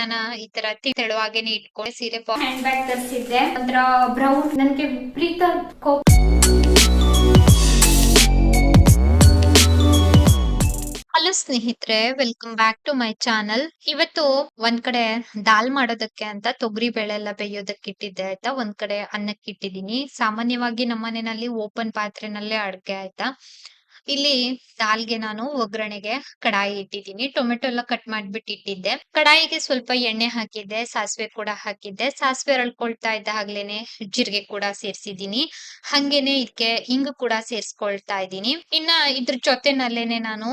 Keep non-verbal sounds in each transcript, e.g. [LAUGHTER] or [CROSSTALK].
ನಾನು ಈ ತರ ತೆಳುವಾಗೇನೆ ಇಟ್ಕೊಂಡು ಸೀರೆ ಹ್ಯಾಂಡ್ ಬ್ಯಾಗ್ ತರಿಸಿದ್ದೆ. ಅದರ ಬ್ರೌನ್ ನನಗೆ ವಿಪರೀತ ಕೋಪ ಹಲೋ ಸ್ನೇಹಿತರೆ welcome back to my channel ಇವತ್ತು ಒಂದ್ ಕಡೆ ದಾಲ್ ಮಾಡೋದಕ್ಕೆ ಅಂತ ತೊಗರಿ ಬೇಳೆ ಎಲ್ಲ ಬೇಯೋದಕ್ಕೆ ಇಟ್ಟಿದ್ದೆ ಆಯ್ತಾ. ಒಂದ್ ಕಡೆ ಅನ್ನಕ್ಕೆ ಇಟ್ಟಿದೀನಿ ಸಾಮಾನ್ಯವಾಗಿ ನಮ್ಮ ಮನೆಯಲ್ಲಿ ಓಪನ್ ಪಾತ್ರೆನಲ್ಲೇ ಅಡ್ಗೆ ಆಯ್ತಾ. ಇಲ್ಲಿ ದಾಲ್ಗೆ ನಾನು ಒಗ್ಗರಣೆಗೆ ಕಡಾಯಿ ಇಟ್ಟಿದ್ದೀನಿ. ಟೊಮೆಟೊ ಎಲ್ಲ ಕಟ್ ಮಾಡ್ಬಿಟ್ಟು ಇಟ್ಟಿದ್ದೆ. ಕಡಾಯಿಗೆ ಸ್ವಲ್ಪ ಎಣ್ಣೆ ಹಾಕಿದ್ದೆ, ಸಾಸಿವೆ ಕೂಡ ಹಾಕಿದ್ದೆ. ಸಾಸಿವೆ ಅರಳ್ಕೊಳ್ತಾ ಇದ್ದ ಹಾಗ್ಲೇನೆ ಜೀರಿಗೆ ಕೂಡ ಸೇರ್ಸಿದೀನಿ ಹಂಗೇನೆ ಇದಕ್ಕೆ ಹಿಂಗು ಕೂಡ ಸೇರ್ಸ್ಕೊಳ್ತಾ ಇದ್ದೀನಿ. ಇನ್ನ ಇದ್ರ ಜೊತೆನಲ್ಲೇನೆ ನಾನು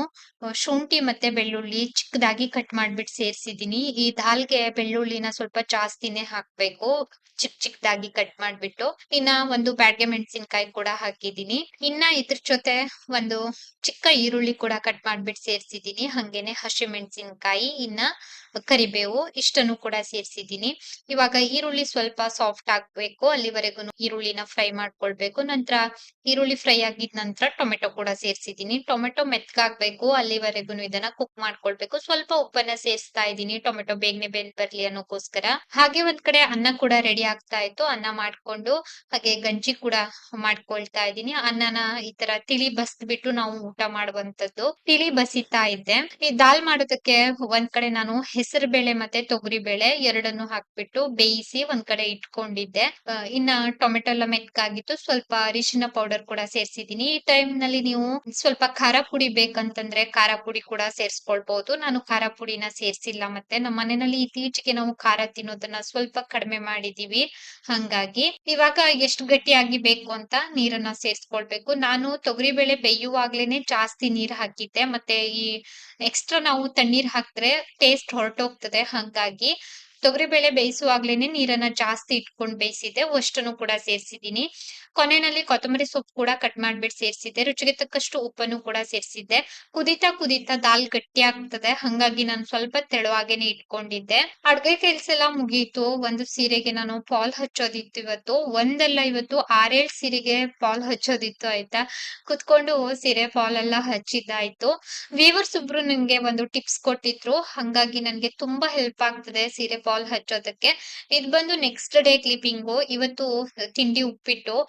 ಶುಂಠಿ ಮತ್ತೆ ಬೆಳ್ಳುಳ್ಳಿ ಚಿಕ್ಕದಾಗಿ ಕಟ್ ಮಾಡ್ಬಿಟ್ಟು ಸೇರ್ಸಿದೀನಿ ಈ ದಾಲ್ಗೆ ಬೆಳ್ಳುಳ್ಳಿನ ಸ್ವಲ್ಪ ಜಾಸ್ತಿನೇ ಹಾಕ್ಬೇಕು. ಚಿಕ್ ಚಿಕ್ಕದಾಗಿ ಕಟ್ ಮಾಡ್ಬಿಟ್ಟು ಇನ್ನ ಒಂದು ಬ್ಯಾಡ್ಗೆ ಮೆಣಸಿನ್ಕಾಯಿ ಕೂಡ ಹಾಕಿದೀನಿ ಇನ್ನ ಇದ್ರ ಜೊತೆ ಒಂದು ಚಿಕ್ಕ ಈರುಳ್ಳಿ ಕೂಡ ಕಟ್ ಮಾಡ್ಬಿಟ್ಟು ಸೇರ್ಸಿದೀನಿ ಹಂಗೇನೆ ಹಸಿ ಮೆಣಸಿನ್ಕಾಯಿ ಇನ್ನ ಕರಿಬೇವು ಇಷ್ಟನ್ನು ಕೂಡ ಸೇರಿಸಿದ್ದೀನಿ. ಇವಾಗ ಈರುಳ್ಳಿ ಸ್ವಲ್ಪ ಸಾಫ್ಟ್ ಆಗ್ಬೇಕು, ಅಲ್ಲಿವರೆಗೂ ಈರುಳ್ಳಿನ ಫ್ರೈ ಮಾಡ್ಕೊಳ್ಬೇಕು. ನಂತರ ಈರುಳ್ಳಿ ಫ್ರೈ ಆಗಿದ ನಂತರ ಟೊಮೆಟೊ ಕೂಡ ಸೇರಿಸಿದ್ದೀನಿ. ಟೊಮೆಟೊ ಮೆತ್ಗಾಗ್ಬೇಕು, ಅಲ್ಲಿವರೆಗೂ ಇದನ್ನ ಕುಕ್ ಮಾಡ್ಕೊಳ್ಬೇಕು. ಸ್ವಲ್ಪ ಉಪ್ಪನ್ನ ಸೇರಿಸ್ತಾ ಇದ್ದೀನಿ. ಟೊಮೆಟೊ ಬೇಗನೆ ಬೆಂದ್ ಬರ್ಲಿ ಅನ್ನೋಕೋಸ್ಕರ. ಹಾಗೆ ಒಂದ್ ಕಡೆ ಅನ್ನ ಕೂಡ ರೆಡಿ ಆಗ್ತಾ ಇತ್ತು. ಅನ್ನ ಮಾಡ್ಕೊಂಡು ಹಾಗೆ ಗಂಜಿ ಕೂಡ ಮಾಡ್ಕೊಳ್ತಾ ಇದ್ದೀನಿ. ಅನ್ನನ ಈ ತರ ತಿಳಿ ಬಸ್ಬಿಟ್ಟು ನಾವು ಊಟ ಮಾಡುವಂತದ್ದು ತಿಳಿ ಬಸಿತಾ ಇದ್ದೆ. ಈ ದಾಲ್ ಮಾಡೋದಕ್ಕೆ ಒಂದ್ ಕಡೆ ನಾನು ಹೆಸರು ಬೇಳೆ ಮತ್ತೆ ತೊಗರಿ ಬೇಳೆ ಎರಡನ್ನು ಹಾಕ್ಬಿಟ್ಟು ಬೇಯಿಸಿ ಒಂದ್ ಕಡೆ ಇಟ್ಕೊಂಡಿದ್ದೆ. ಇನ್ನ ಟೊಮೆಟೊ ಎಲ್ಲ ಮೆತ್ಕಾಗಿತ್ತು ಸ್ವಲ್ಪ ಅರಿಶಿನ ಪೌಡರ್ ಕೂಡ ಸೇರ್ಸಿದೀನಿ ಈ ಟೈಮ್ನಲ್ಲಿ ನೀವು ಸ್ವಲ್ಪ ಖಾರ ಪುಡಿ ಬೇಕಂತಂದ್ರೆ ಖಾರ ಪುಡಿ ಕೂಡ ಸೇರ್ಸ್ಕೊಳ್ಬಹುದು ನಾನು ಖಾರ ಪುಡಿನ ಸೇರ್ಸಿಲ್ಲ ಮತ್ತೆ ನಮ್ಮ ಮನೆಯಲ್ಲಿ ಇತ್ತೀಚೆಗೆ ನಾವು ಖಾರ ತಿನ್ನೋದನ್ನ ಸ್ವಲ್ಪ ಕಡಿಮೆ ಮಾಡಿದೀವಿ. ಹಂಗಾಗಿ ಇವಾಗ ಎಷ್ಟು ಗಟ್ಟಿಯಾಗಿ ಬೇಕು ಅಂತ ನೀರನ್ನ ಸೇರ್ಸ್ಕೊಳ್ಬೇಕು. ನಾನು ತೊಗರಿ ಬೇಳೆ ಬೇಯುವಾಗ್ಲೇನೆ ಜಾಸ್ತಿ ನೀರ್ ಹಾಕಿದ್ದೆ. ಮತ್ತೆ ಈ ಎಕ್ಸ್ಟ್ರಾ ನಾವು ತಣ್ಣೀರ್ ಹಾಕಿದ್ರೆ ಟೇಸ್ಟ್ ಹೊರಟೋಗ್ತದೆ. ಹಂಗಾಗಿ ತೊಗರಿಬೇಳೆ ಬೇಯಿಸುವಾಗ್ಲೇನೆ ನೀರನ್ನ ಜಾಸ್ತಿ ಇಟ್ಕೊಂಡ್ ಬೇಯಿಸಿದ್ದೆ ಅಷ್ಟನ್ನು ಕೂಡ ಸೇರ್ಸಿದೀನಿ ಕೊನೆಯಲ್ಲಿ ಕೊತ್ತಂಬರಿ ಸೊಪ್ಪು ಕೂಡ ಕಟ್ ಮಾಡ್ಬಿಟ್ಟು ಸೇರ್ಸಿದ್ದೆ. ರುಚಿಗೆ ತಕ್ಕಷ್ಟು ಉಪ್ಪನ್ನು ಕೂಡ ಸೇರ್ಸಿದ್ದೆ. ಕುದಿತಾ ಕುದಿತಾ ದಾಲ್ ಗಟ್ಟಿ ಆಗ್ತದೆ. ಹಂಗಾಗಿ ನಾನು ಸ್ವಲ್ಪ ತೆಳುವಾಗೇನೆ ಇಟ್ಕೊಂಡಿದ್ದೆ. ಅಡ್ಗೆ ಕೆಲ್ಸ ಎಲ್ಲ ಮುಗೀತು. ಒಂದು ಸೀರೆಗೆ ನಾನು ಪಾಲ್ ಹಚ್ಚೋದಿತ್ತು ಇವತ್ತು. ಒಂದಲ್ಲ ಇವತ್ತು ಆರೇಳ್ ಸೀರೆಗೆ ಪಾಲ್ ಹಚ್ಚೋದಿತ್ತು ಆಯ್ತಾ? ಕುತ್ಕೊಂಡು ಸೀರೆ ಪಾಲ್ ಎಲ್ಲ ಹಚ್ಚಿದ್ದಾಯ್ತು. ವೀವರ್ಸ್ ಒಬ್ರು ನಂಗೆ ಒಂದು ಟಿಪ್ಸ್ ಕೊಟ್ಟಿದ್ರು. ಹಂಗಾಗಿ ನನ್ಗೆ ತುಂಬಾ ಹೆಲ್ಪ್ ಆಗ್ತದೆ ಸೀರೆ ಪಾಲ್ ಹಚ್ಚೋದಕ್ಕೆ. ಇದು ಬಂದು ನೆಕ್ಸ್ಟ್ ಡೇ ಕ್ಲಿಪಿಂಗು ಇವತ್ತು ತಿಂಡಿ ಉಪ್ಪಿಟ್ಟು.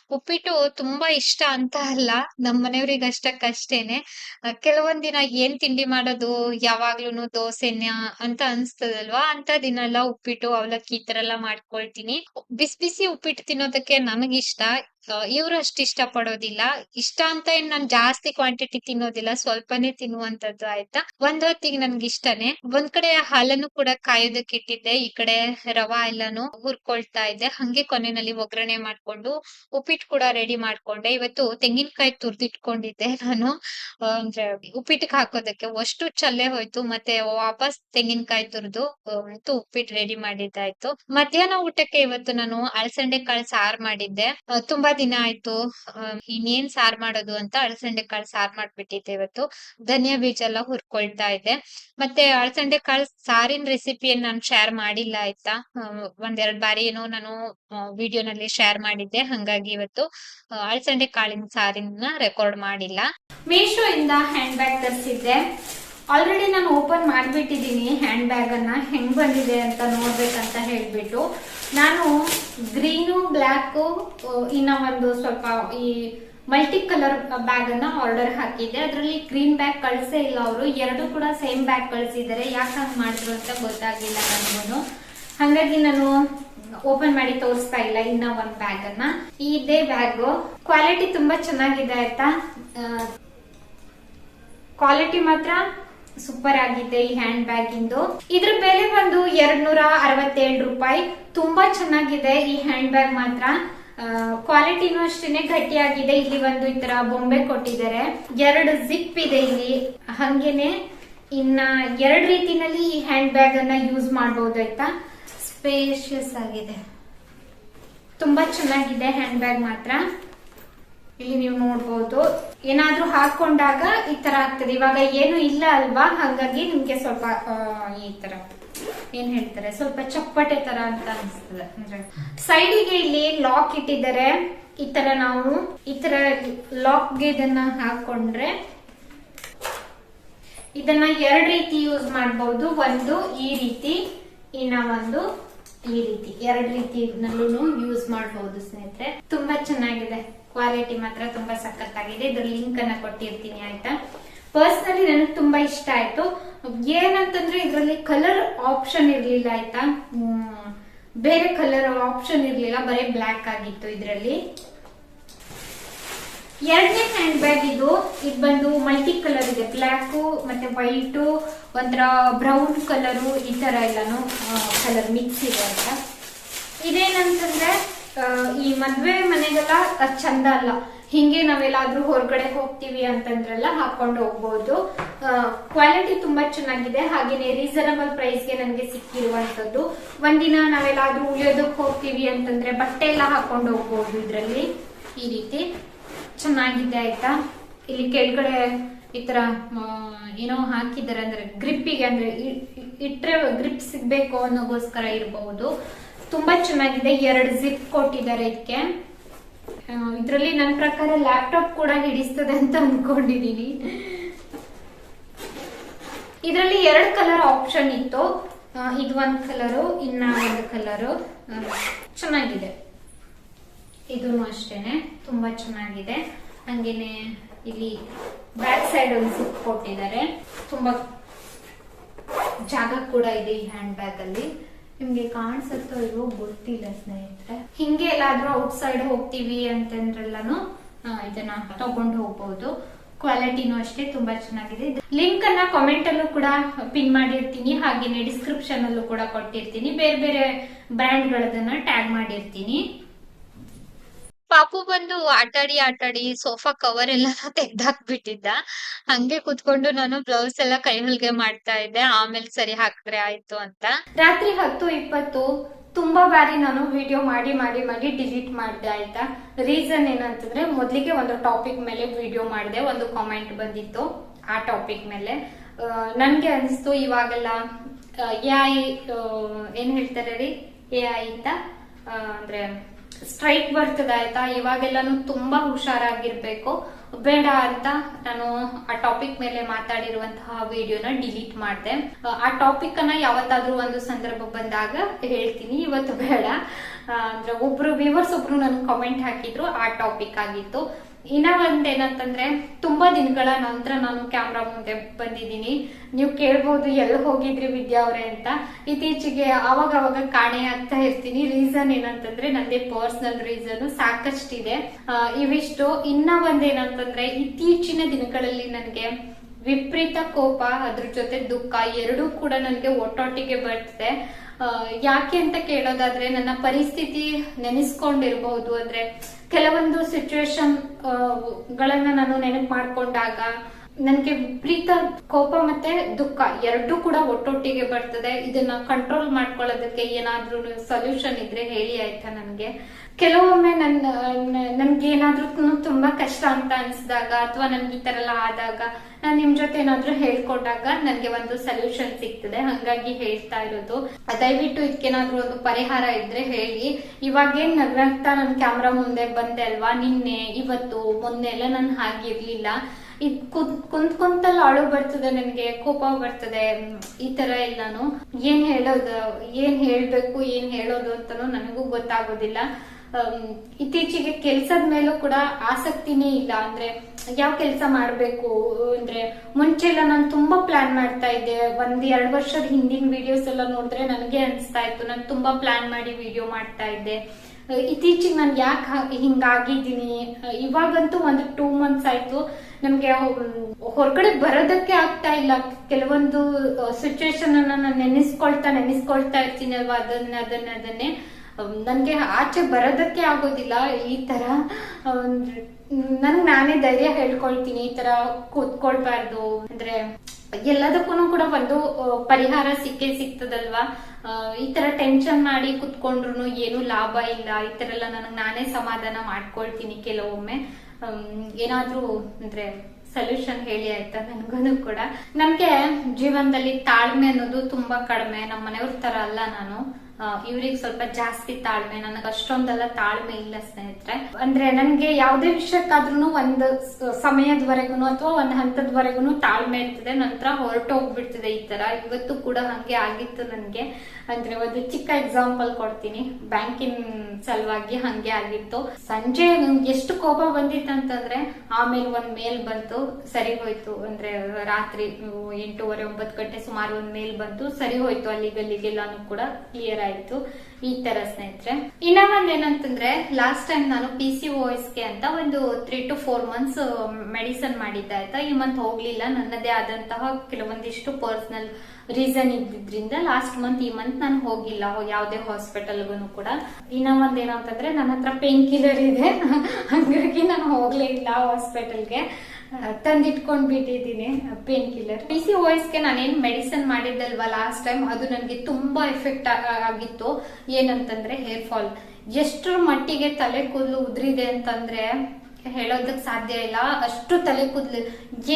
ಉಪ್ಪಿಟ್ಟು ತುಂಬಾ ಇಷ್ಟ ಅಂತ ಅಲ್ಲ. ನಮ್ ಮನೆಯವ್ರಿಗೆ ಅಷ್ಟಕ್ಕಷ್ಟೇನೆ ಕೆಲವೊಂದ್ ದಿನ ಏನ್ ತಿಂಡಿ ಮಾಡೋದು, ಯಾವಾಗ್ಲೂನು ದೋಸೆನ ಅಂತ ಅನ್ಸ್ತದಲ್ವಾ? ಅಂತ ದಿನ ಎಲ್ಲ ಉಪ್ಪಿಟ್ಟು, ಅವಲಕ್ಕಿ ಈ ತರ ಎಲ್ಲ ಮಾಡ್ಕೊಳ್ತೀನಿ. ಬಿಸಿ ಬಿಸಿ ಉಪ್ಪಿಟ್ಟು ತಿನ್ನೋದಕ್ಕೆ ನನಗಿಷ್ಟ. ಇವ್ರು ಅಷ್ಟ್ ಇಷ್ಟ ಪಡೋದಿಲ್ಲ ಇಷ್ಟ ಅಂತ ಏನ್ ನಾನ್ ಜಾಸ್ತಿ ಕ್ವಾಂಟಿಟಿ ತಿನ್ನೋದಿಲ್ಲ. ಸ್ವಲ್ಪನೇ ತಿನ್ನುವಂತದ್ದು ಆಯ್ತಾ? ಒಂದ್ ಹೊತ್ತಿಗೆ ನನ್ಗೆ ಇಷ್ಟನೇ ಒಂದ್ ಕಡೆ ಹಾಲನ್ನು ಕೂಡ ಕಾಯೋದಕ್ಕೆ ಇಟ್ಟಿದ್ದೆ. ಈ ಕಡೆ ರವಾ ಎಲ್ಲಾನು ಹುರ್ಕೊಳ್ತಾ ಇದ್ದೆ. ಹಂಗೆ ಕೊನೆಯಲ್ಲಿ ಒಗ್ಗರಣೆ ಮಾಡ್ಕೊಂಡು ಉಪ್ಪಿಟ್ಟು ಕೂಡ ರೆಡಿ ಮಾಡ್ಕೊಂಡೆ. ಇವತ್ತು ತೆಂಗಿನಕಾಯಿ ತುರ್ದಿಟ್ಕೊಂಡಿದ್ದೆ ನಾನು. ಅಂದ್ರೆ ಉಪ್ಪಿಟ್ಟಿಗೆ ಹಾಕೋದಕ್ಕೆ ಅಷ್ಟು ಚಲ್ಲೆ ಹೋಯ್ತು. ಮತ್ತೆ ವಾಪಸ್ ತೆಂಗಿನಕಾಯಿ ತುರ್ದು ಅಂತೂ ಉಪ್ಪಿಟ್ಟು ರೆಡಿ ಮಾಡಿದ್ದಾಯ್ತು. ಮಧ್ಯಾಹ್ನ ಊಟಕ್ಕೆ ಇವತ್ತು ನಾನು ಅಳಸಂಡೆ ಕಾಳು ಸಾರ್ ಮಾಡಿದ್ದೆ. ತುಂಬಾ ದಿನ ಆಯ್ತು. ಇನ್ನೇನ್ ಸಾರ್ ಮಾಡೋದು ಅಂತ ಅಳಸಂಡೆ ಕಾಳು ಸಾರ್ ಮಾಡ್ಬಿಟ್ಟಿದ್ದೆ ಇವತ್ತು. ಧನಿಯಾ ಬೀಜ ಎಲ್ಲ ಹುರ್ಕೊಳ್ತಾ ಇದ್ದೆ. ಮತ್ತೆ ಅಳಸಂಡೆ ಕಾಳು ಸಾರಿನ ರೆಸಿಪಿಯನ್ನು ನಾನು ಶೇರ್ ಮಾಡಿಲ್ಲ ಆಯ್ತಾ? ಒಂದೆರಡ್ ಬಾರಿ ಏನೋ ನಾನು ವಿಡಿಯೋನಲ್ಲಿ ಶೇರ್ ಮಾಡಿದ್ದೆ. ಹಂಗಾಗಿ ಇವತ್ತು ಆ, ಅಳಸಂಡೆ ಕಾಳಿನ ಸಾರಿನ ರೆಕಾರ್ಡ್ ಮಾಡಿಲ್ಲ. ಮೀಶೋ ಇಂದ ಹ್ಯಾಂಡ್ ಬ್ಯಾಗ್ ತರಿಸಿದ್ದೆ. ಆಲ್ರೆಡಿ ನಾನು ಓಪನ್ ಮಾಡಿಬಿಟ್ಟಿದ್ದೀನಿ ಹ್ಯಾಂಡ್ ಬ್ಯಾಗ್ ಅನ್ನ ಹೆಂಗ್ ಬಂದಿದೆ ಅಂತ ನೋಡ್ಬೇಕಂತ ಹೇಳ್ಬಿಟ್ಟು ನಾನು ಗ್ರೀನು ಬ್ಲ್ಯಾಕು ಇನ್ನ ಒಂದು ಸ್ವಲ್ಪ ಈ ಮಲ್ಟಿ ಕಲರ್ ಬ್ಯಾಗ್ ಅನ್ನ ಆರ್ಡರ್ ಹಾಕಿದ್ದೆ. ಅದರಲ್ಲಿ ಗ್ರೀನ್ ಬ್ಯಾಗ್ ಕಳ್ಸೇ ಇಲ್ಲ ಅವರು. ಎರಡು ಕೂಡ ಸೇಮ್ ಬ್ಯಾಗ್ ಕಳ್ಸಿದ್ದಾರೆ. ಯಾಕೆ ಹಂಗೆ ಮಾಡಿದ್ರು ಅಂತ ಗೊತ್ತಾಗಿಲ್ಲ ನನಗೂ ಹಾಗಾಗಿ ನಾನು ಓಪನ್ ಮಾಡಿ ತೋರಿಸ್ತಾ ಇಲ್ಲ, ಇನ್ನ ಒಂದ್ ಬ್ಯಾಗ್ ಅನ್ನ. ಇದೇ ಬ್ಯಾಗ್ ಕ್ವಾಲಿಟಿ ತುಂಬಾ ಚೆನ್ನಾಗಿದೆ ಆಯ್ತಾ? ಕ್ವಾಲಿಟಿ ಮಾತ್ರ ಸೂಪರ್ ಆಗಿದೆ ಈ ಹ್ಯಾಂಡ್ ಬ್ಯಾಗ್ ಇಂದು. ಇದ್ರ ಬೆಲೆ ಬಂದು ಎರಡ್ನೂರ ಅರವತ್ತೇಳು ರೂಪಾಯಿ. ತುಂಬಾ ಚೆನ್ನಾಗಿದೆ ಈ ಹ್ಯಾಂಡ್ ಬ್ಯಾಗ್ ಮಾತ್ರ. ಕ್ವಾಲಿಟಿನೂ ಅಷ್ಟೇನೆ ಗಟ್ಟಿಯಾಗಿದೆ. ಇಲ್ಲಿ ಒಂದು ಈ ತರ ಬೊಂಬೆ ಕೊಟ್ಟಿದ್ದಾರೆ. ಎರಡು ಜಿಪ್ ಇದೆ ಇಲ್ಲಿ. ಹಂಗೇನೆ ಇನ್ನ ಎರಡ್ ರೀತಿನಲ್ಲಿ ಈ ಹ್ಯಾಂಡ್ ಬ್ಯಾಗ್ ಅನ್ನ ಯೂಸ್ ಮಾಡಬಹುದು ಆಯ್ತಾ? ಸ್ಪೇಷಿಯಸ್ ಆಗಿದೆ. ತುಂಬಾ ಚೆನ್ನಾಗಿದೆ ಹ್ಯಾಂಡ್ ಬ್ಯಾಗ್ ಮಾತ್ರ. ಇಲ್ಲಿ ನೀವು ನೋಡ್ಬೋದು. ಏನಾದ್ರೂ ಹಾಕೊಂಡಾಗ ಈ ತರ ಆಗ್ತದೆ. ಇವಾಗ ಏನು ಇಲ್ಲ ಅಲ್ವಾ? ಹಾಗಾಗಿ ನಿಮ್ಗೆ ಸ್ವಲ್ಪ ಈ ತರ. ಏನ್ ಹೇಳ್ತಾರೆ? ಸ್ವಲ್ಪ ಚಪ್ಪಟೆ ತರ ಅಂತ ಅನಿಸ್ತದೆ. ಅಂದ್ರೆ ಸೈಡಿಗೆ ಇಲ್ಲಿ ಲಾಕ್ ಇಟ್ಟಿದ್ದಾರೆ. ಈ ತರ ನಾವು, ಈ ತರ ಲಾಕ್ಗೆ ಇದನ್ನ ಹಾಕೊಂಡ್ರೆ ಇದನ್ನ ಎರಡ್ ರೀತಿ ಯೂಸ್ ಮಾಡಬಹುದು ಒಂದು ಈ ರೀತಿ, ಇನ್ನ ಒಂದು ಈ ರೀತಿ, ಎರಡ್ ರೀತಿನಲ್ಲೂ ಯೂಸ್ ಮಾಡಬಹುದು ಸ್ನೇಹಿತರೆ. ತುಂಬಾ ಚೆನ್ನಾಗಿದೆ. ಕ್ವಾಲಿಟಿ ಮಾತ್ರ ತುಂಬಾ ಸಖತ್ತಾಗಿದೆ. ಇದ್ರ ಲಿಂಕ್ ಅನ್ನ ಕೊಟ್ಟಿರ್ತೀನಿ, ಆಯ್ತಾ? ಪರ್ಸನಲಿ ನನಗೆ ತುಂಬಾ ಇಷ್ಟ ಆಯ್ತು. ಏನಂತಂದ್ರೆ ಇದರಲ್ಲಿ ಕಲರ್ ಆಪ್ಷನ್ ಇರ್ಲಿಲ್ಲ, ಆಯ್ತಾ? ಬೇರೆ ಕಲರ್ ಆಪ್ಷನ್ ಇರ್ಲಿಲ್ಲ. ಬರೀ ಬ್ಲ್ಯಾಕ್ ಆಗಿತ್ತು ಇದರಲ್ಲಿ. ಎರಡನೇ ಹ್ಯಾಂಡ್ ಬ್ಯಾಗ್ ಇದು. ಇದು ಬಂದು ಮಲ್ಟಿ ಕಲರ್ ಇದೆ. ಬ್ಲ್ಯಾಕು ಮತ್ತೆ ವೈಟು ಒಂಥರ ಬ್ರೌನ್ ಕಲರು ಈ ಥರ ಎಲ್ಲಾನು ಕಲರ್ ಮಿಕ್ಸ್ ಇದೆ ಅಂತ. ಇದೇನಂತಂದ್ರೆ ಈ ಮದ್ವೆ ಮನೆಗೆಲ್ಲ ಅದ್ ಚಂದ ಅಲ್ಲ. ಹಿಂಗೆ ನಾವೆಲ್ಲಾದ್ರೂ ಹೊರಗಡೆ ಹೋಗ್ತೀವಿ ಅಂತಂದ್ರೆಲ್ಲ ಹಾಕೊಂಡು ಹೋಗ್ಬೋದು. ಕ್ವಾಲಿಟಿ ತುಂಬಾ ಚೆನ್ನಾಗಿದೆ. ಹಾಗೇನೆ ರೀಸನಬಲ್ ಪ್ರೈಸ್ಗೆ ನನಗೆ ಸಿಕ್ಕಿರುವಂತದ್ದು ಒಂದಿನ ನಾವೆಲ್ಲಾದ್ರೂ ಉಳಿಯೋದಕ್ಕೆ ಹೋಗ್ತೀವಿ ಅಂತಂದ್ರೆ ಬಟ್ಟೆ ಎಲ್ಲ ಹಾಕೊಂಡು ಹೋಗ್ಬೋದು ಇದರಲ್ಲಿ. ಈ ರೀತಿ. ಚೆನ್ನಾಗಿದೆ ಆಯ್ತಾ? ಇಲ್ಲಿ ಕೆಳಗಡೆ ಈ ತರ ಏನೋ ಹಾಕಿದ್ದಾರೆ ಅಂದ್ರೆ ಗ್ರಿಪ್ಪಿಗೆ ಅಂದ್ರೆ ಇಟ್ರೆ ಗ್ರಿಪ್ ಸಿಗ್ಬೇಕು ಅನ್ನೋಗೋಸ್ಕರ ಇರಬಹುದು ತುಂಬಾ ಚೆನ್ನಾಗಿದೆ, ಎರಡು ಜಿಪ್ ಕೊಟ್ಟಿದ್ದಾರೆ ಇದಕ್ಕೆ. ಇದರಲ್ಲಿ ನನ್ನ ಪ್ರಕಾರ ಲ್ಯಾಪ್ಟಾಪ್ ಕೂಡ ಹಿಡಿಸ್ತದೆ ಅಂತ ಅನ್ಕೊಂಡಿದೀನಿ. ಇದರಲ್ಲಿ ಎರಡು ಕಲರ್ ಆಪ್ಷನ್ ಇತ್ತು. ಇದು ಒಂದ್ ಕಲರು, ಇನ್ನ ಒಂದು ಕಲರು. ಚೆನ್ನಾಗಿದೆ. ಇದೂನು ಅಷ್ಟೇನೆ, ತುಂಬಾ ಚೆನ್ನಾಗಿದೆ. ಹಂಗೇನೆ ಇಲ್ಲಿ ಬ್ಯಾಕ್ ಸೈಡ್ ಒಂದು ಸಿಪ್ ಕೊಟ್ಟಿದ್ದಾರೆ. ತುಂಬಾ ಜಾಗ ಕೂಡ ಇದೆ ಈ ಹ್ಯಾಂಡ್ ಬ್ಯಾಗ್ ಅಲ್ಲಿ. ನಿಮ್ಗೆ ಕಾಣಿಸುತ್ತೋ ಇಲ್ವೋ ಗೊತ್ತಿಲ್ಲ ಸ್ನೇಹಿತರೆ. ಹಿಂಗೆ ಎಲ್ಲಾದ್ರೂ ಔಟ್ ಸೈಡ್ ಹೋಗ್ತೀವಿ ಅಂತಂದ್ರೆಲ್ಲಾನು ಇದನ್ನ ತಗೊಂಡು ಹೋಗ್ಬಹುದು ಕ್ವಾಲಿಟಿನೂ ಅಷ್ಟೇ ತುಂಬಾ ಚೆನ್ನಾಗಿದೆ. ಲಿಂಕ್ ಅನ್ನ ಕಾಮೆಂಟ್ ಅಲ್ಲೂ ಕೂಡ ಪಿನ್ ಮಾಡಿರ್ತೀನಿ, ಹಾಗೇನೆ ಡಿಸ್ಕ್ರಿಪ್ಷನ್ ಅಲ್ಲೂ ಕೂಡ ಕೊಟ್ಟಿರ್ತೀನಿ. ಬೇರೆ ಬೇರೆ ಬ್ರ್ಯಾಂಡ್ ಗಳದನ್ನ ಟ್ಯಾಗ್ ಮಾಡಿರ್ತೀನಿ. ಪಾಪು ಬಂದು ಆಟಾಡಿ ಆಟಾಡಿ ಸೋಫಾ ಕವರ್ ಎಲ್ಲ [LAUGHS] ತೆಗ್ದಾಕ್ಬಿಟ್ಟಿದ್ದ. ಹಂಗೆ ಕುತ್ಕೊಂಡು ನಾನು ಬ್ಲೌಸ್ ಎಲ್ಲ ಕೈ ಹೊಲ್ಗೆ ಮಾಡ್ತಾ ಇದ್ದೆ. ಆಮೇಲೆ ಸರಿ ಹಾಕಿದ್ರೆ ಆಯ್ತು ಅಂತ. ರಾತ್ರಿ ಹತ್ತು ಇಪ್ಪತ್ತು ತುಂಬಾ ಬಾರಿ ನಾನು ವಿಡಿಯೋ ಮಾಡಿ ಮಾಡಿ ಮಾಡಿ ಡಿಲೀಟ್ ಮಾಡಿದೆ ಆಯ್ತಾ? ರೀಸನ್ ಏನಂತಂದ್ರೆ ಮೊದಲಿಗೆ ಒಂದು ಟಾಪಿಕ್ ಮೇಲೆ ವಿಡಿಯೋ ಮಾಡಿದೆ. ಒಂದು ಕಾಮೆಂಟ್ ಬಂದಿತ್ತು ಆ ಟಾಪಿಕ್ ಮೇಲೆ. ನನ್ಗೆ ಅನಿಸ್ತು ಇವಾಗೆಲ್ಲ ಎ ಐ ಏನ್ ಹೇಳ್ತಾರೆ ರೀ? ಎ ಐ ಅಂತ? ಅಂದ್ರೆ ಸ್ಟ್ರೈಕ್ ಬರ್ತದೆ ಆಯ್ತಾ? ಇವಾಗೆಲ್ಲಾನು ತುಂಬಾ ಹುಷಾರಾಗಿರ್ಬೇಕು. ಬೇಡ ಅಂತ ನಾನು ಆ ಟಾಪಿಕ್ ಮೇಲೆ ಮಾತಾಡಿರುವಂತಹ ವಿಡಿಯೋನ ಡಿಲೀಟ್ ಮಾಡಿದೆ. ಆ ಟಾಪಿಕ್ ಅನ್ನ ಯಾವತ್ತಾದ್ರೂ ಒಂದು ಸಂದರ್ಭ ಬಂದಾಗ ಹೇಳ್ತೀನಿ. ಇವತ್ತು ಬೇಡ. ಅಂದ್ರೆ ಒಬ್ರು ವ್ಯೂವರ್ಸ್ ಒಬ್ರು ನನ್ ಕಾಮೆಂಟ್ ಹಾಕಿದ್ರು, ಆ ಟಾಪಿಕ್ ಆಗಿತ್ತು. ಇನ್ನ ಒಂದ್ ಏನಂತಂದ್ರೆ, ತುಂಬಾ ದಿನಗಳ ನಂತರ ನಾನು ಕ್ಯಾಮ್ರಾ ಮುಂದೆ ಬಂದಿದ್ದೀನಿ. ನೀವು ಕೇಳ್ಬೋದು ಎಲ್ಲಿ ಹೋಗಿದ್ರಿ ವಿದ್ಯಾ ಅವ್ರೆ ಅಂತ. ಇತ್ತೀಚೆಗೆ ಅವಾಗ ಅವಾಗ ಕಾಣೆ ಆಗ್ತಾ ಇರ್ತೀನಿ. ರೀಸನ್ ಏನಂತಂದ್ರೆ, ನಂದೇ ಪರ್ಸನಲ್ ರೀಸನ್ ಸಾಕಷ್ಟಿದೆ. ಇವಿಷ್ಟು. ಇನ್ನ ಒಂದೇನಂತಂದ್ರೆ ಇತ್ತೀಚಿನ ದಿನಗಳಲ್ಲಿ ನನಗೆ ವಿಪರೀತ ಕೋಪ, ಅದ್ರ ಜೊತೆ ದುಃಖ, ಎರಡೂ ಕೂಡ ನನಗೆ ಒಟ್ಟೊಟ್ಟಿಗೆ ಬರ್ತದೆ. ಯಾಕೆ ಅಂತ ಕೇಳೋದಾದ್ರೆ, ನನ್ನ ಪರಿಸ್ಥಿತಿ ನೆನೆಸ್ಕೊಂಡಿರ್ಬಹುದು ಅಂದ್ರೆ ಕೆಲವೊಂದು ಸಿಚುವೇಶನ್ ಗಳನ್ನ ನಾನು ನೆನಪು ಮಾಡ್ಕೊಂಡಾಗ ನನಗೆ ಪ್ರೀತ ಕೋಪ ಮತ್ತೆ ದುಃಖ. ಎರಡೂ ಕೂಡ ಒಟ್ಟೊಟ್ಟಿಗೆ ಬರ್ತದೆ. ಇದನ್ನ ಕಂಟ್ರೋಲ್ ಮಾಡ್ಕೊಳ್ಳೋದಕ್ಕೆ ಏನಾದ್ರೂ ಸೊಲ್ಯೂಷನ್ ಇದ್ರೆ ಹೇಳಿ ಆಯ್ತಾ ನನಗೆ. ಕೆಲವೊಮ್ಮೆ ನನ್ನ ನನ್ಗೆ ಏನಾದ್ರೂ ತುಂಬಾ ಕಷ್ಟ ಅಂತ ಅನ್ಸಿದಾಗ ಅಥವಾ ನನ್ಗೆ ಈ ತರ ಎಲ್ಲ ಆದಾಗ ನಾನ್ ನಿಮ್ ಜೊತೆ ಏನಾದ್ರೂ ಹೇಳ್ಕೊಂಡಾಗ ನನ್ಗೆ ಒಂದು ಸೊಲ್ಯೂಷನ್ ಸಿಗ್ತದೆ. ಹಂಗಾಗಿ ಹೇಳ್ತಾ ಇರೋದು. ದಯವಿಟ್ಟು ಇದಕ್ಕೇನಾದ್ರೂ ಒಂದು ಪರಿಹಾರ ಇದ್ರೆ ಹೇಳಿ. ಇವಾಗೇನ್ ನಗ್ನಗ್ತಾ ನನ್ ಕ್ಯಾಮ್ರಾ ಮುಂದೆ ಬಂದೆ ಅಲ್ವಾ? ನಿನ್ನೆ, ಇವತ್ತು, ಮೊನ್ನೆ ಎಲ್ಲ ನನ್ ಹಾಗಿರ್ಲಿಲ್ಲ. ಇದ್ ಕುಂತ್ ಕುಂತ್ ಕುಂತಲ್ಲಿ ಅಳು ಬರ್ತದೆ ನನ್ಗೆ, ಕೋಪ ಬರ್ತದೆ, ಈ ತರ ಎಲ್ಲಾನು. ಏನ್ ಹೇಳೋದು, ಏನ್ ಹೇಳ್ಬೇಕು, ಏನ್ ಹೇಳೋದು ಅಂತಾನು ನನಗೂ ಗೊತ್ತಾಗೋದಿಲ್ಲ. ಇತ್ತೀಚೆಗೆ ಕೆಲ್ಸದ ಮೇಲೂ ಕೂಡ ಆಸಕ್ತಿನೇ ಇಲ್ಲ. ಅಂದ್ರೆ ಯಾವ ಕೆಲಸ ಮಾಡ್ಬೇಕು ಅಂದ್ರೆ ಮುಂಚೆ ಎಲ್ಲ ನಾನು ತುಂಬಾ ಪ್ಲಾನ್ ಮಾಡ್ತಾ ಇದ್ದೆ. ಒಂದ್ ಎರಡ್ ವರ್ಷದ ಹಿಂದಿನ ವಿಡಿಯೋಸ್ ಎಲ್ಲ ನೋಡಿದ್ರೆ ನನಗೆ ಅನ್ಸ್ತಾ ಇತ್ತು. ನಾನು ತುಂಬಾ ಪ್ಲಾನ್ ಮಾಡಿ ವಿಡಿಯೋ ಮಾಡ್ತಾ ಇದ್ದೆ. ಇತ್ತೀಚೆಗೆ ನಾನು ಯಾಕೆ ಹಿಂಗಾಗಿದ್ದೀನಿ? ಇವಾಗಂತೂ ಒಂದು ಟೂ ಮಂತ್ಸ್ ಆಯ್ತು. ನಮ್ಗೆ ಹೊರಗಡೆ ಬರೋದಕ್ಕೆ ಆಗ್ತಾ ಇಲ್ಲ. ಕೆಲವೊಂದು ಸಿಚುವೇಶನ್ ಅನ್ನ ನಾನು ನೆನೆಸ್ಕೊಳ್ತಾ ನೆನೆಸ್ಕೊಳ್ತಾ ಇರ್ತೀನಿ ಅಲ್ವಾ? ಅದನ್ನ ಅದನ್ನ, ಅದನ್ನೇ. ನನ್ಗೆ ಆಚೆ ಬರೋದಕ್ಕೆ ಆಗೋದಿಲ್ಲ. ಈ ತರ ನನ್ಗೆ ನಾನೇ ಧೈರ್ಯ ಹೇಳ್ಕೊಳ್ತೀನಿ. ಈ ತರ ಕೂತ್ಕೊಳ್ಬಾರ್ದು. ಅಂದ್ರೆ ಎಲ್ಲದಕ್ಕೂ ಕೂಡ ಒಂದು ಪರಿಹಾರ ಸಿಕ್ಕೇ ಸಿಗ್ತದಲ್ವಾ? ಈ ತರ ಟೆನ್ಷನ್ ಮಾಡಿ ಕುತ್ಕೊಂಡ್ರು ಏನು ಲಾಭ ಇಲ್ಲ. ಈ ತರ ಎಲ್ಲ ನನಗೆ ನಾನೇ ಸಮಾಧಾನ ಮಾಡ್ಕೊಳ್ತೀನಿ ಕೆಲವೊಮ್ಮೆ. ಏನಾದ್ರೂ ಅಂದ್ರೆ ಸೊಲ್ಯೂಷನ್ ಹೇಳಿ ಆಯ್ತಾ ನನ್ಗೂ ಕೂಡ. ನನ್ಗೆ ಜೀವನದಲ್ಲಿ ತಾಳ್ಮೆ ಅನ್ನೋದು ತುಂಬಾ ಕಡಿಮೆ. ನಮ್ಮ ಮನೆಯವ್ರ ತರ ಅಲ್ಲ ನಾನು. ಇವ್ರಿಗೆ ಸ್ವಲ್ಪ ಜಾಸ್ತಿ ತಾಳ್ಮೆ, ನನಗೆ ಅಷ್ಟೊಂದೆಲ್ಲ ತಾಳ್ಮೆ ಇಲ್ಲ ಸ್ನೇಹಿತರೆ. ಅಂದ್ರೆ ನನ್ಗೆ ಯಾವ್ದೇ ವಿಷಯಕ್ಕಾದ್ರೂ ಒಂದು ಸಮಯದವರೆಗೂ ಅಥವಾ ಒಂದು ಹಂತದವರೆಗೂ ತಾಳ್ಮೆ ಇರ್ತದೆ. ನಂತರ ಹೊರಟೋಗ್ಬಿಡ್ತದೆ ಈ ತರ. ಇವತ್ತು ಕೂಡ ಹಂಗೆ ಆಗಿತ್ತು ನನ್ಗೆ. ಅಂದ್ರೆ ಒಂದು ಚಿಕ್ಕ ಎಕ್ಸಾಂಪಲ್ ಕೊಡ್ತೀನಿ. ಬ್ಯಾಂಕಿನ ಸಲುವಾಗಿ ಹಂಗೆ ಆಗಿತ್ತು. ಸಂಜೆ ಎಷ್ಟು ಕೋಪ ಬಂದಿತ್ತು ಅಂತಂದ್ರೆ, ಆಮೇಲೆ ಒಂದ್ ಮೇಲ್ ಬಂತು, ಸರಿ ಹೋಯ್ತು. ಅಂದ್ರೆ ರಾತ್ರಿ ಎಂಟೂವರೆ, ಒಂಬತ್ತು ಗಂಟೆ ಸುಮಾರು ಒಂದ್ ಮೇಲ್ ಬಂತು, ಸರಿ ಹೋಯ್ತು ಅಲ್ಲಿಗಲ್ಲಿಗೆಲ್ಲಾನು ಕೂಡ ಕ್ಲಿಯರ್ ಆಯ್ತು. ಈ ತರ ಸ್ನೇಹಿತರೆ. ಇನ್ನ ಒಂದ್ ಏನಂತಂದ್ರೆ ಲಾಸ್ಟ್ ಟೈಮ್ ನಾನು ಪಿ ಸಿ ಗೆ ಅಂತ ಒಂದು three to four months medicine ಮಾಡಿದ್ದೆ ಆಯ್ತಾ? ಈ ಮಂತ್ ಹೋಗ್ಲಿಲ್ಲ. ನನ್ನದೇ ಆದಂತಹ ಕೆಲವೊಂದಿಷ್ಟು ಪರ್ಸನಲ್ ರೀಸನ್ ಇದ್ದಿದ್ರಿಂದ ಲಾಸ್ಟ್ ಮಂತ್ ಈ ಮಂತ್ ನಾನು ಹೋಗಿಲ್ಲ. ಯಾವುದೇ ಹಾಸ್ಪಿಟಲ್ಗೂ ಕೂಡ. ಇನ್ನ ಒಂದ್ ಏನಂತಂದ್ರೆ ನನ್ನ ಹತ್ರ ಪೇನ್ ಕಿಲ್ಲರ್ ಇದೆ. [LAUGHS] ಹಂಗಾಗಿ ನಾನು ಹೋಗ್ಲೇ ಇಲ್ಲ ಹಾಸ್ಪಿಟಲ್ಗೆ ತಂದಿಟ್ಕೊಂಡ್ ಬಿಟ್ಟಿದ್ದೀನಿ ಪೇನ್ ಕಿಲ್ಲರ್ ಪಿ ಸಿ ಗೆ ನಾನೇನ್ ಮೆಡಿಸನ್ ಮಾಡಿದ್ದಲ್ವಾ ಲಾಸ್ಟ್ ಟೈಮ್ ಅದು ನನಗೆ ತುಂಬಾ ಎಫೆಕ್ಟ್ ಆಗಿತ್ತು. ಏನಂತಂದ್ರೆ ಹೇರ್ ಫಾಲ್ ಎಷ್ಟರ ಮಟ್ಟಿಗೆ ತಲೆ ಕೂದಲು ಉದ್ರಿದೆ ಅಂತಂದ್ರೆ ಹೇಳೋದಕ್ ಸಾಧ್ಯ ಇಲ್ಲ. ಅಷ್ಟು ತಲೆ ಕೂದಲು.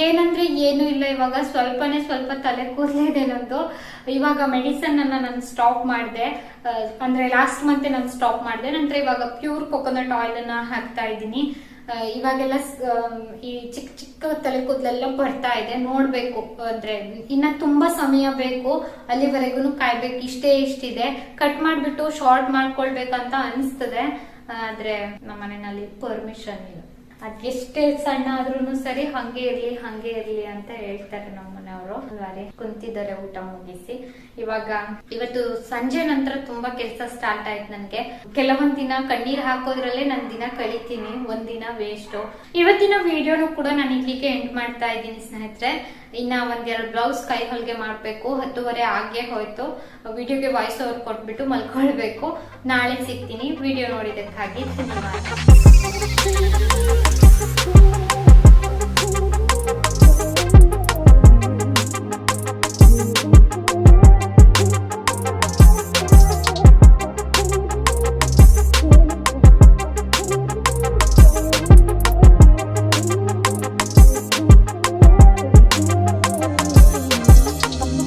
ಏನಂದ್ರೆ ಏನು ಇಲ್ಲ ಇವಾಗ. ಸ್ವಲ್ಪನೇ ಸ್ವಲ್ಪ ತಲೆ ಕೂದಲಿದೆ ನಂದು. ಇವಾಗ ಮೆಡಿಸನ್ ಅನ್ನ ನಾನು ಸ್ಟಾಪ್ ಮಾಡಿದೆ. ಅಂದ್ರೆ ಲಾಸ್ಟ್ ಮಂತ್ ನಾನು ಸ್ಟಾಪ್ ಮಾಡಿದೆ. ನಂತರ ಇವಾಗ ಪ್ಯೂರ್ ಕೊಕೊನಟ್ ಆಯಿಲ್ ಅನ್ನ ಹಾಕ್ತಾ ಇದ್ದೀನಿ. ಇವಾಗೆಲ್ಲ ಈ ಚಿಕ್ಕ ಚಿಕ್ಕ ತಲೆ ಕೂದಲೆಲ್ಲ ಬರ್ತಾ ಇದೆ, ನೋಡ್ಬೇಕು, ಅಂದ್ರೆ ಇನ್ನ ತುಂಬಾ ಸಮಯ ಬೇಕು ಅಲ್ಲಿವರೆಗೂ ಕಾಯ್ಬೇಕು, ಇಷ್ಟೇ ಇಷ್ಟಿದೆ. ಕಟ್ ಮಾಡ್ಬಿಟ್ಟು ಶಾರ್ಟ್ ಮಾಡ್ಕೊಳ್ಬೇಕಂತ ಅನ್ಸ್ತದೆ. ಆದ್ರೆ ನಮ್ಮ ಮನೆಯಲ್ಲಿ ಪರ್ಮಿಷನ್ ಇಲ್ಲ. ಅದೆಷ್ಟೇ ಸಣ್ಣ ಆದ್ರೂ ಸರಿ, ಹಂಗೆ ಇರ್ಲಿ ಹಂಗೆ ಇರ್ಲಿ ಅಂತ ಹೇಳ್ತಾರೆ ನಮ್ಮ ಮನೆಯವರು ಅಲ್ವಾರಿ ಕುಂತಿದ್ದಾರೆ ಊಟ ಮುಗಿಸಿ. ಇವಾಗ ಇವತ್ತು ಸಂಜೆ ನಂತರ ತುಂಬಾ ಕೆಲಸ ಸ್ಟಾರ್ಟ್ ಆಯ್ತು ನನ್ಗೆ. ಕೆಲವೊಂದ್ ದಿನ ಕಣ್ಣೀರ್ ಹಾಕೋದ್ರಲ್ಲೇ ನನ್ ದಿನ ಕಳಿತೀನಿ ಒಂದಿನ ದಿನ ವೇಸ್ಟ್ ಇವತ್ತಿನ ವಿಡಿಯೋನು ಕೂಡ ನಾನು ಇಲ್ಲಿಗೆ ಎಂಡ್ ಮಾಡ್ತಾ ಇದ್ದೀನಿ ಸ್ನೇಹಿತರೆ. ಇನ್ನ ಒಂದೆರಡು ಬ್ಲೌಸ್ ಕೈ ಹೊಲಿಗೆ ಮಾಡ್ಬೇಕು, ಹತ್ತುವರೆ ಆಗೇ ಹೋಯ್ತು. ವಿಡಿಯೋಗೆ ವಾಯ್ಸ್ ಓವರ್ ಕೊಟ್ಬಿಟ್ಟು ಮಲ್ಕೊಳ್ಬೇಕು. ನಾಳೆ ಸಿಗ್ತೀನಿ ವಿಡಿಯೋ ನೋಡಿದಕ್ಕಾಗಿ ಧನ್ಯವಾದ.